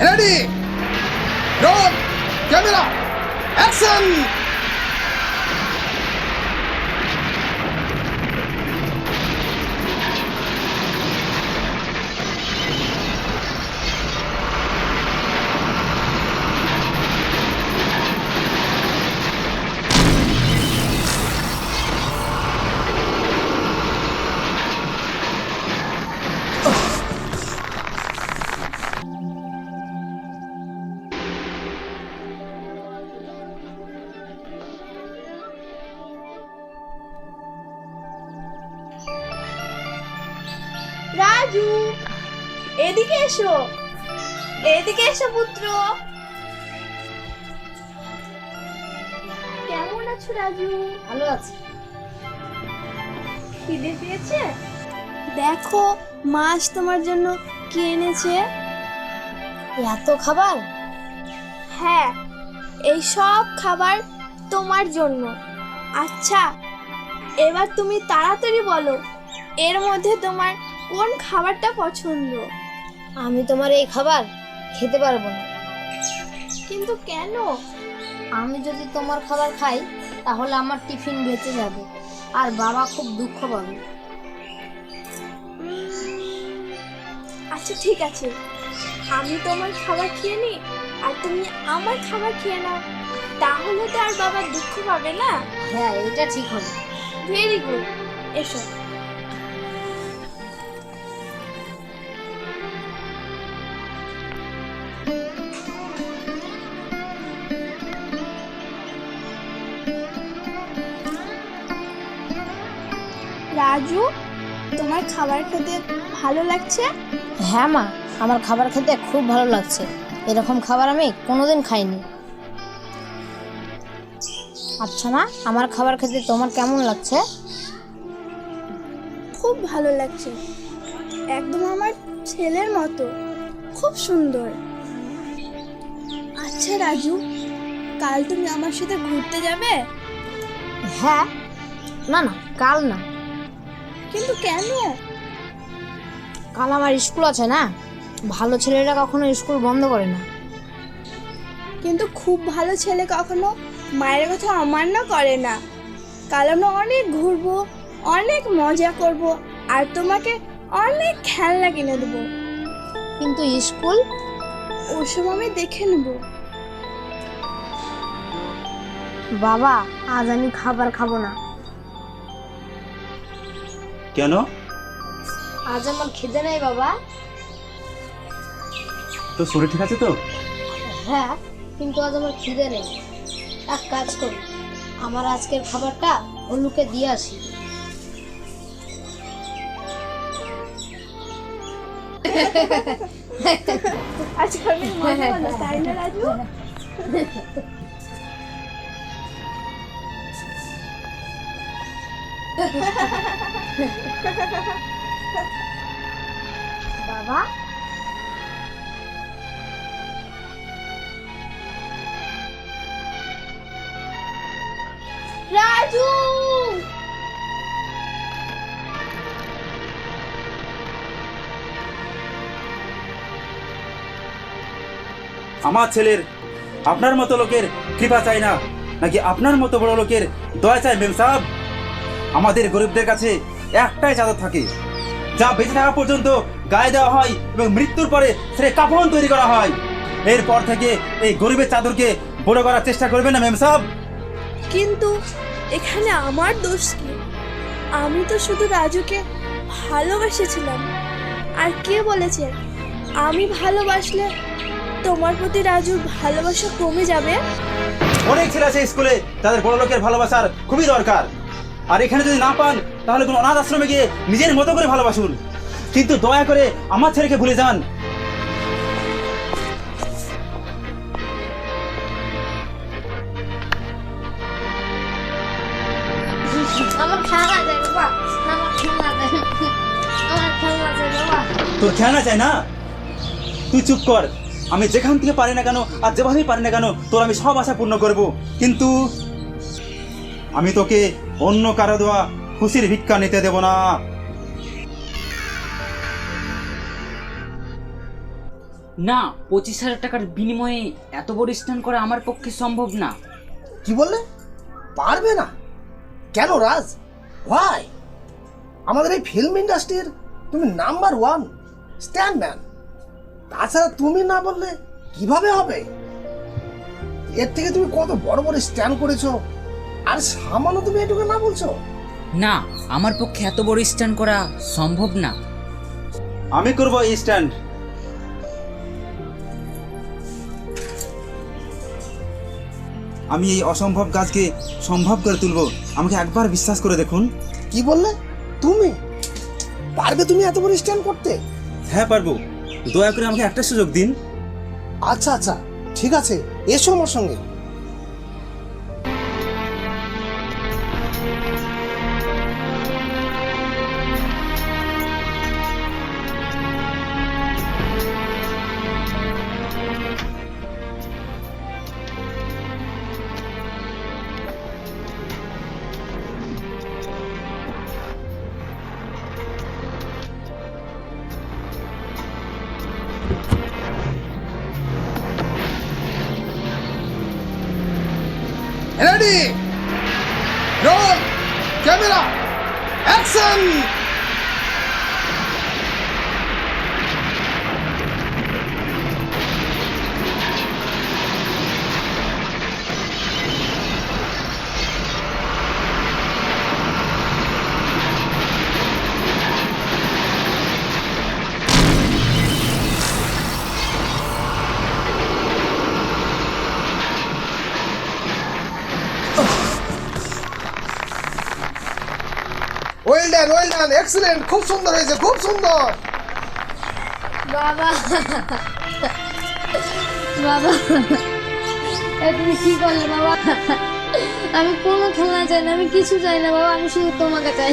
レディーローンキャメラアクション রাজু। এদিকে এসো। এদিকে এসো পুত্র। কেমন আছো রাজু? ভালো আছে। খিদে পেয়েছে? দেখো মাছ তোমার জন্য কি এনেছে? এত খাবার? হ্যাঁ এই সব খাবার তোমার জন্য। আচ্ছা এবার তুমি তাড়াতাড়ি বলো এর মধ্যে তোমার কোন খাবারটা পছন্দ? আমি তোমার এই খাবার খেতে পারব না। কিন্তু কেন? আমি যদি তোমার খাবার খাই তাহলে আমার টিফিন বেঁচে যাবে আর বাবা খুব দুঃখ পাবে। আচ্ছা ঠিক আছে। আমি তোমার খাবার খেয়ে নিই আর তুমি আমার খাবার খেয়ে নাও। তাহলে তো আর বাবা দুঃখ পাবে না। হ্যাঁ এটা ঠিক হবে। Very good. এসো। রাজু তোমার খাবার খেতে ভালো লাগছে? হ্যাঁ মা আমার খাবার খেতে খুব ভালো লাগছে। এরকম খাবার আমি কোনোদিন খাইনি। আচ্ছা মা আমার খাবার খেতে তোমার কেমন লাগছে? খুব ভালো লাগছে। একদম আমার ছেলের মতো। খুব সুন্দর। আচ্ছা রাজু কাল তুমি আমার সাথে ঘুরতে যাবে? হ্যাঁ। না না কাল না। কিন্তু কেন? কাল আমার স্কুল আছে না? ভালো ছেলেরা কখনো স্কুল বন্ধ করে না। কিন্তু খুব ভালো ছেলে কখনো মায়ের কথা অমান্য করে না। কাল আমরা অনেক ঘুরবো অনেক মজা করব আর তোমাকে অনেক খেলনা কিনে দেবো। কিন্তু স্কুল? ওসব আমি দেখে নেব। বাবা আজ আমি খাবার খাব না। কেন? আজ আমার খিদে নেই বাবা। তোর শরীর ঠিক আছে তো? হ্যাঁ কিন্তু আজ আমার খিদে নেই। এক কাজ করি আমার আজকের খাবারটা হলুকে দিয়ে আসি। আজকে অনেক মজা তাই না রাজু? বাবা? রাজু! আমার ছেলের আপনার মতো লোকের কৃপা চাই না, নাকি আপনার মতো বড় লোকের দয়া চাই মেম সাহেব? আমাদের গরিবদের কাছে একটাই চাদর থাকে যা বেঁচে থাকা পর্যন্ত গায়ে দেওয়া হয় এবং মৃত্যুর পরে সেটা কাপড় তৈরি করা হয়। এরপর থেকে এই গরিবের চাদরকে বড় করার চেষ্টা করবে না মেম সাহেব। কিন্তু এখানে আমার দোষ কি? আমি তো শুধু রাজুকে ভালোবেসেছিলাম। আর কে বলেছে? আমি ভালোবাসলে তোমার প্রতি রাজুর ভালোবাসা কমে যাবে? অনেক ছেলে আছে স্কুলে তাদের বড় লোকের ভালোবাসার খুবই দরকার। আর এখানে যদি না পান তাহলে কোনো অনাথ আশ্রমে গিয়ে নিজের মতো করে ভালোবাসুন। কিন্তু দয়া করে আমার ছেলেকে ভুলে যান। খেলা খেলা খেলা তোর খেলনা চাই না? তুই চুপ কর। আমি যেখান থেকে পারি না কেন আর যেভাবেই পারি না কেন তোর আমি সব আশা পূর্ণ করব। কিন্তু আমি তোকে অন্য কারও দেওয়া খুশির ভিক্ষা নিতে দেব না। না পঁচিশ হাজার টাকার বিনিময়ে এত বড় স্ট্যান্ড করা আমার পক্ষে সম্ভব না। কি বললে? পারবে না। কেন রাজ? ওয়াই আমাদের এই ফিল্ম ইন্ডাস্ট্রির তুমি নাম্বার ওয়ান স্ট্যান্ডম্যান তাছাড়া তুমি না বললে কীভাবে হবে? এর থেকে তুমি কত বড় বড় স্ট্যান্ড করেছ? আর সামান্য তুমি এটুকু না বলছো? না আমার পক্ষে এত বড় স্ট্যান্ড করা সম্ভব না। আমি করব এই স্ট্যান্ড। আমি এই অসম্ভব কাজকে সম্ভব করে তুলব। আমাকে একবার বিশ্বাস করে দেখুন। কি বললে? তুমি? পারবে তুমি এত বড় স্ট্যান্ড করতে? হ্যাঁ পারব। দয়া করে আমাকে একটা সুযোগ দিন। আচ্ছা আচ্ছা ঠিক আছে। এসো আমার সঙ্গে। ready? Roll. Camera. Action. Well done well done excellent খুব সুন্দর হয়েছে, খুব সুন্দর। বাবা। বাবা। তুমি কি করলে বাবা? আমি কোনো খেলনা চাই না, আমি কিছু চাই না বাবা, আমি শুধু তোমাকে চাই।